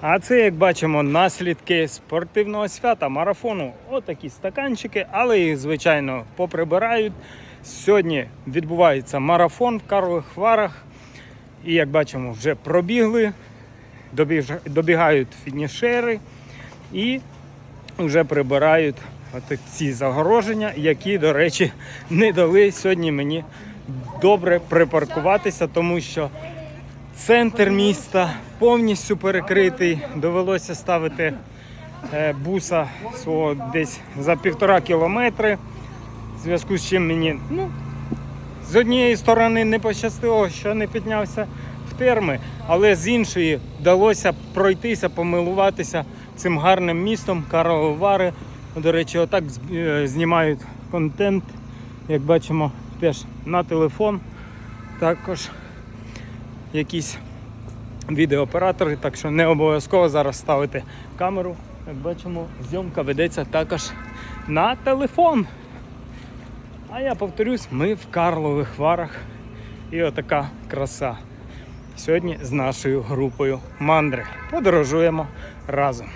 А це, як бачимо, наслідки спортивного свята, марафону. Отакі стаканчики, але їх, звичайно, поприбирають. Сьогодні відбувається марафон в Карлових Варах. І як бачимо, вже пробігли, добігають фінішери і вже прибирають ці загороження, які, до речі, не дали сьогодні мені добре припаркуватися, тому що центр міста повністю перекритий. Довелося ставити е, буса свого десь за півтора кілометри. В зв'язку з чим мені ну, з однієї сторони не пощастило, що не піднявся в терми, але з іншої вдалося пройтися, помилуватися цим гарним містом Карлові Вари. До речі, отак е, знімають контент, як бачимо, теж на телефон. Також якісь відеооператори, так що не обов'язково зараз ставити камеру. Як бачимо, зйомка ведеться також на телефон. А я повторюсь, ми в Карлових Варах. І отака краса. Сьогодні з нашою групою мандри. Подорожуємо разом.